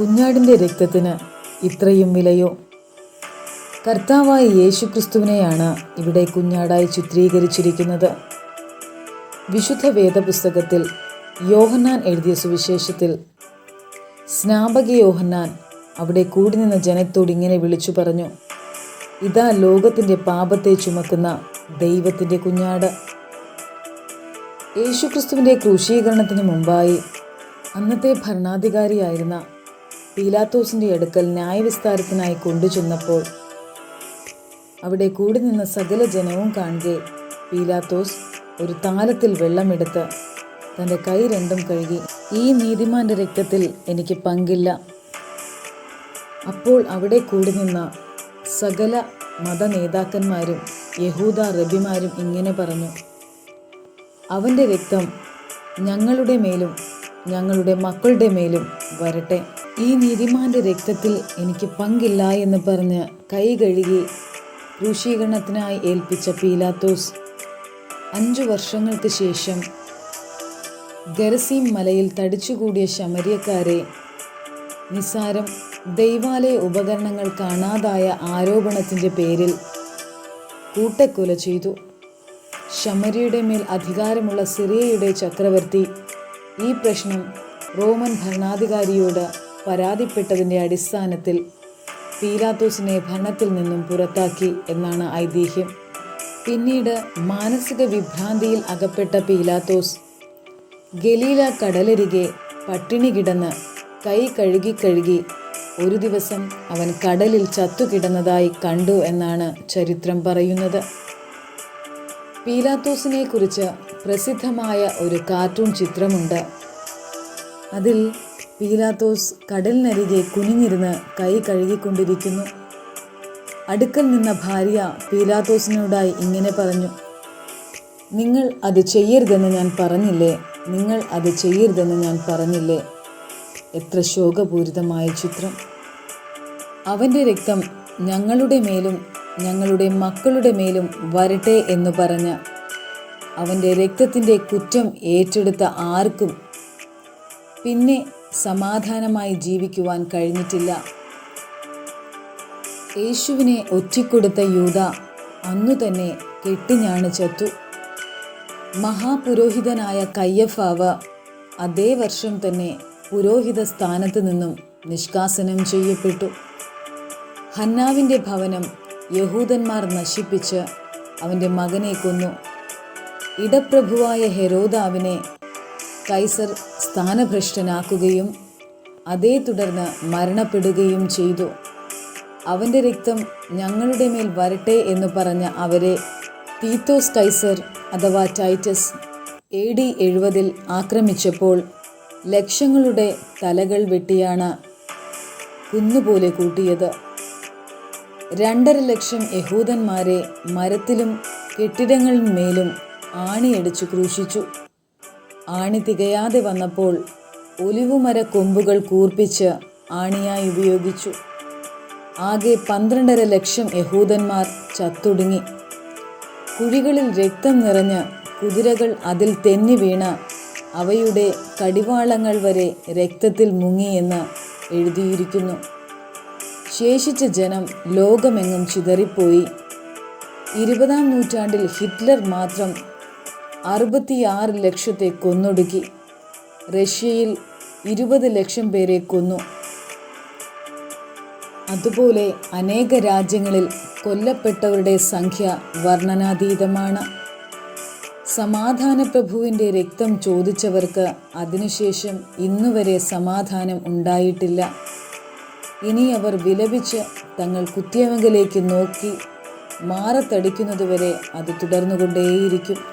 കുഞ്ഞാടിന്റെ രക്തത്തിന് ഇത്രയും വിലയോ? കർത്താവായ യേശുക്രിസ്തുവിനെയാണ് ഇവിടെ കുഞ്ഞാടായി ചിത്രീകരിച്ചിരിക്കുന്നത്. വിശുദ്ധ വേദപുസ്തകത്തിൽ യോഹന്നാൻ എഴുതിയ സുവിശേഷത്തിൽ സ്നാപക യോഹന്നാൻ അവിടെ കൂടി നിന്ന ജനത്തോട് ഇങ്ങനെ വിളിച്ചു പറഞ്ഞു ഇതാ ലോകത്തിന്റെ പാപത്തെ ചുമക്കുന്ന ദൈവത്തിന്റെ കുഞ്ഞാട്. യേശുക്രിസ്തുവിന്റെ ക്രൂശീകരണത്തിന് മുമ്പായി അന്നത്തെ ഭരണാധികാരിയായിരുന്ന പീലാത്തോസിന്റെ അടുക്കൽ ന്യായവിസ്താരത്തിനായി കൊണ്ടുചെന്നപ്പോൾ അവിടെ കൂടി നിന്ന സകല ജനവും കാണുകെ പീലാത്തോസ് ഒരു താലത്തിൽ വെള്ളമെടുത്ത് തന്റെ കൈ രണ്ടും കഴുകി ഈ നീതിമാന്റെ രക്തത്തിൽ എനിക്ക് പങ്കില്ല. അപ്പോൾ അവിടെ കൂടി നിന്ന സകല മത നേതാക്കന്മാരും യഹൂദ റബിമാരും ഇങ്ങനെ പറഞ്ഞു അവന്റെ രക്തം ഞങ്ങളുടെ മേലും ഞങ്ങളുടെ മക്കളുടെ മേലും വരട്ടെ. ഈ നീതിമാന്റെ രക്തത്തിൽ എനിക്ക് പങ്കില്ല എന്ന് പറഞ്ഞ് കൈ കഴുകി ക്രൂശീകരണത്തിനായി ഏൽപ്പിച്ച പീലാത്തോസ് അഞ്ചു വർഷങ്ങൾക്ക് ശേഷം ഗരസീം മലയിൽ തടിച്ചുകൂടിയ ശമരിയക്കാരെ നിസാരം ദൈവാലയ ഉപകരണങ്ങൾ കാണാതായ ആരോപണത്തിന്റെ പേരിൽ കൂട്ടക്കൊല ചെയ്തു. ശമരിയുടെ മേൽ അധികാരമുള്ള സിറിയയുടെ ചക്രവർത്തി ഈ പ്രശ്നം റോമൻ ഭരണാധികാരിയോട് പരാതിപ്പെട്ടതിന്റെ അടിസ്ഥാനത്തിൽ പീലാത്തോസിനെ ഭരണത്തിൽ നിന്നും പുറത്താക്കി എന്നാണ് ഐതിഹ്യം. പിന്നീട് മാനസിക വിഭ്രാന്തിയിൽ അകപ്പെട്ട പീലാത്തോസ് ഗലീല കടലരികെ പട്ടിണി കിടന്ന് കൈ കഴുകി കഴുകി ഒരു ദിവസം അവൻ കടലിൽ ചത്തുകിടന്നതായി കണ്ടു എന്നാണ് ചരിത്രം പറയുന്നത്. പീലാത്തോസിനെ കുറിച്ച് പ്രസിദ്ധമായ ഒരു കാർട്ടൂൺ ചിത്രമുണ്ട്. അതിൽ പീലാത്തോസ് കടലിനരികെ കുനിഞ്ഞിരുന്ന് കൈ കഴുകിക്കൊണ്ടിരിക്കുന്നു. അടുക്കൽ നിന്ന ഭാര്യ പീലാത്തോസിനോടായി ഇങ്ങനെ പറഞ്ഞു നിങ്ങൾ അത് ചെയ്യരുതെന്ന് ഞാൻ പറഞ്ഞില്ലേ? നിങ്ങൾ അത് ചെയ്യരുതെന്ന് ഞാൻ പറഞ്ഞില്ലേ? എത്ര ശോകപൂരിതമായ ചിത്രം. അവന്റെ രക്തം ഞങ്ങളുടെ മേലും ഞങ്ങളുടെ മക്കളുടെ മേലും വരട്ടെ എന്ന് പറഞ്ഞ അവന്റെ രക്തത്തിന്റെ കുറ്റം ഏറ്റെടുത്ത ആർക്കും പിന്നെ സമാധാനമായി ജീവിക്കുവാൻ കഴിഞ്ഞിട്ടില്ല. യേശുവിനെ ഒറ്റിക്കൊടുത്ത യൂത അന്നു തന്നെ കെട്ടിഞ്ഞാണ് ചത്തു. മഹാപുരോഹിതനായ കയ്യഫാവ് അതേ വർഷം തന്നെ പുരോഹിത സ്ഥാനത്ത് നിന്നും നിഷ്കാസനം ചെയ്യപ്പെട്ടു. ഹന്നാവിന്റെ ഭവനം യഹൂദന്മാർ നശിപ്പിച്ച് അവന്റെ മകനെ കൊന്നു. ഇടപ്രഭുവായ ഹെരോദാവിനെ കൈസർ സ്ഥാനഭ്രഷ്ടനാക്കുകയും അതേ തുടർന്ന് മരണപ്പെടുകയും ചെയ്തു. അവന്റെ രക്തം ഞങ്ങളുടെ മേൽ വരട്ടെ എന്ന് പറഞ്ഞ അവരെ തീത്തോസ് കൈസർ അഥവാ ടൈറ്റസ് എ ഡി എഴുപതിൽ ആക്രമിച്ചപ്പോൾ ലക്ഷങ്ങളുടെ തലകൾ വെട്ടിയാണ് കുന്നുപോലെ കൂട്ടിയത്. രണ്ടര ലക്ഷം യഹൂദന്മാരെ മരത്തിലും കെട്ടിടങ്ങളിന്മേലും ആണിയടിച്ചു ക്രൂശിച്ചു. ആണി തികയാതെ വന്നപ്പോൾ ഒലിവുമര കൊമ്പുകൾ കൂർപ്പിച്ച് ആണിയായി ഉപയോഗിച്ചു. ആകെ പന്ത്രണ്ടര ലക്ഷം യഹൂദന്മാർ ചത്തൊടുങ്ങി. കുഴികളിൽ രക്തം നിറഞ്ഞ് കുതിരകൾ അതിൽ തെന്നി വീണ അവയുടെ കടിവാളങ്ങൾ വരെ രക്തത്തിൽ മുങ്ങിയെന്ന് എഴുതിയിരിക്കുന്നു. ശേഷിച്ച ജനം ലോകമെങ്ങും ചിതറിപ്പോയി. ഇരുപതാം നൂറ്റാണ്ടിൽ ഹിറ്റ്ലർ മാത്രം അറുപത്തിയാറ് ലക്ഷത്തെ കൊന്നൊടുക്കി. റഷ്യയിൽ ഇരുപത് ലക്ഷം പേരെ കൊന്നു. അതുപോലെ അനേക രാജ്യങ്ങളിൽ കൊല്ലപ്പെട്ടവരുടെ സംഖ്യ വർണനാതീതമാണ്. സമാധാന പ്രഭുവിന്റെ രക്തം ചോദിച്ചവർക്ക് അതിനുശേഷം ഇന്നുവരെ സമാധാനം ഉണ്ടായിട്ടില്ല. ഇനി അവർ വിലപിച്ച് തങ്ങൾ കുത്തിയവങ്കിലേക്ക് നോക്കി മാറത്തടിക്കുന്നതുവരെ അത് തുടർന്നുകൊണ്ടേയിരിക്കും.